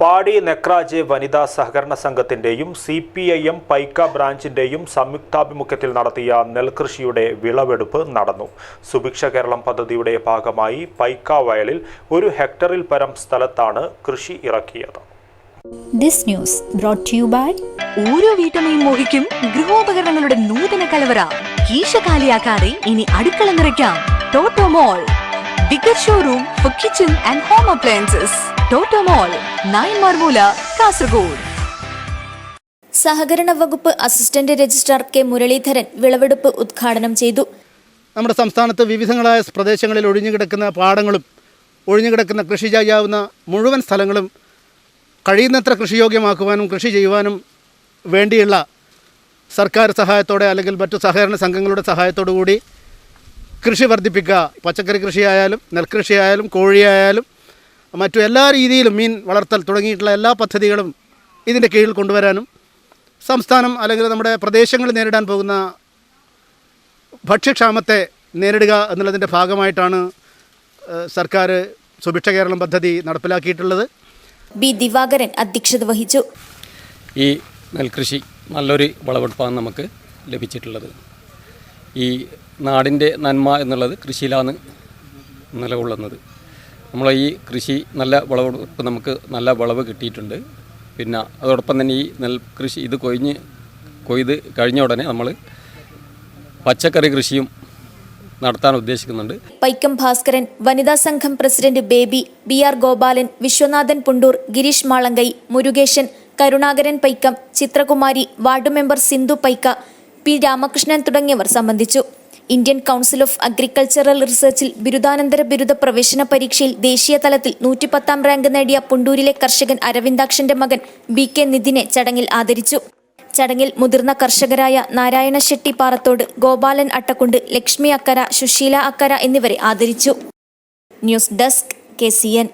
പാടി നെക്രാജെ വനിതാ സഹകരണ സംഘത്തിന്റെയും C P I M Paika ബ്രാഞ്ചിന്റെയും സംയുക്താഭിമുഖ്യത്തിൽ നടത്തിയ നെൽകൃഷിയുടെ വിളവെടുപ്പ് നടന്നു. സുഭിക്ഷ കേരളം പദ്ധതിയുടെ ഭാഗമായി പൈക്ക വയലിൽ ഒരു ഹെക്ടറിൽ പരം സ്ഥലത്താണ് കൃഷി ഇറക്കിയത്. This news brought to you by ഓരോ വീട്ടമ്മയും മോഹിക്കും ഗൃഹോപകരണങ്ങളുടെ നൂതന കലവറ. കീശ കാലിയാക്കാതെ ഇനി അടുക്കള നിറയ്ക്കാം. Toto Mall bigger showroom for kitchen and home appliances Toto Mall nine മർമൂല Kasaragod സഹകരണ വകുപ്പ് അസിസ്റ്റന്റ് രജിസ്ട്രാർ കെ മുരളീധരൻ വിളവെടുപ്പ് ഉദ്ഘാടനം ചെയ്തു. നമ്മുടെ സംസ്ഥാനത്ത് വിവിധങ്ങളായ പ്രദേശങ്ങളിൽ ഒഴിഞ്ഞുകിടക്കുന്ന പാടങ്ങളും ഒഴിഞ്ഞുകിടക്കുന്ന കൃഷി ചെയ്യാവുന്ന മുഴുവൻ സ്ഥലങ്ങളും കഴിയുന്നത്ര കൃഷിയോഗ്യമാക്കുവാനും കൃഷി ചെയ്യുവാനും വേണ്ടിയുള്ള സർക്കാർ സഹായത്തോടെ അല്ലെങ്കിൽ മറ്റു സഹകരണ സംഘങ്ങളുടെ സഹായത്തോടു കൂടി കൃഷി വർദ്ധിപ്പിക്കുക. പച്ചക്കറി കൃഷിയായാലും നെൽകൃഷിയായാലും കോഴിയായാലും മറ്റു എല്ലാ രീതിയിലും മീൻ വളർത്തൽ തുടങ്ങിയിട്ടുള്ള എല്ലാ പദ്ധതികളും ഇതിന്റെ കീഴിൽ കൊണ്ടുവരാനും സംസ്ഥാനം അല്ലെങ്കിൽ നമ്മുടെ പ്രദേശങ്ങൾ നേരിടാൻ പോകുന്ന ഭക്ഷ്യക്ഷാമത്തെ നേരിടുക എന്നുള്ളതിന്റെ ഭാഗമായിട്ടാണ് സർക്കാർ സുഭിക്ഷ കേരളം പദ്ധതി നടപ്പിലാക്കിയിട്ടുള്ളത്. ബി ദിവാകരൻ അധ്യക്ഷത വഹിച്ചു. ഈ നെൽകൃഷി നല്ലൊരു വിളവെടുപ്പാണ് നമുക്ക് ലഭിച്ചിട്ടുള്ളത്. ഈ നാടിന്റെ നന്മ എന്നുള്ളത് കൃഷിയിലാണ് നിലകൊള്ളുന്നത്. നമ്മളെ ഈ കൃഷി നല്ല വിളവെടുപ്പ് നമുക്ക് നല്ല വിളവ് കിട്ടിയിട്ടുണ്ട്. പിന്നെ അതോടൊപ്പം തന്നെ ഈ നെൽ കൃഷി ഇത് കൊയ്ഞ്ഞ് കൊയ്ത് കഴിഞ്ഞ ഉടനെ നമ്മൾ പച്ചക്കറി കൃഷിയും നടത്താൻ ഉദ്ദേശിക്കുന്നുണ്ട്. പൈക്കം ഭാസ്കരൻ വനിതാ സംഘം president Baby B R Gopalan Viswanathan Pundoor Girish Malankai Murukesan Karunakaran Paikkam Chithrakumari ward member Sindhu Paikka P Ramakrishnan തുടങ്ങിയവർ സംബന്ധിച്ചു. ഇന്ത്യൻ കൗൺസിൽ ഓഫ് അഗ്രികൾച്ചറൽ റിസർച്ചിൽ ബിരുദാനന്തര ബിരുദ പ്രവേശന പരീക്ഷയിൽ ദേശീയ തലത്തിൽ നൂറ്റിപ്പത്താം റാങ്ക് നേടിയ പുണ്ടൂരിലെ കർഷകൻ അരവിന്ദാക്ഷന്റെ മകൻ ബി കെ നിതിനെ ചടങ്ങിൽ ആദരിച്ചു. ചടങ്ങിൽ മുതിർന്ന കർഷകരായ നാരായണ ഷെട്ടി പാറത്തോട് ഗോപാലൻ അട്ടക്കുണ്ട് ലക്ഷ്മി അക്കര സുശീല അക്കര എന്നിവരെ ആദരിച്ചു. News desk K C N.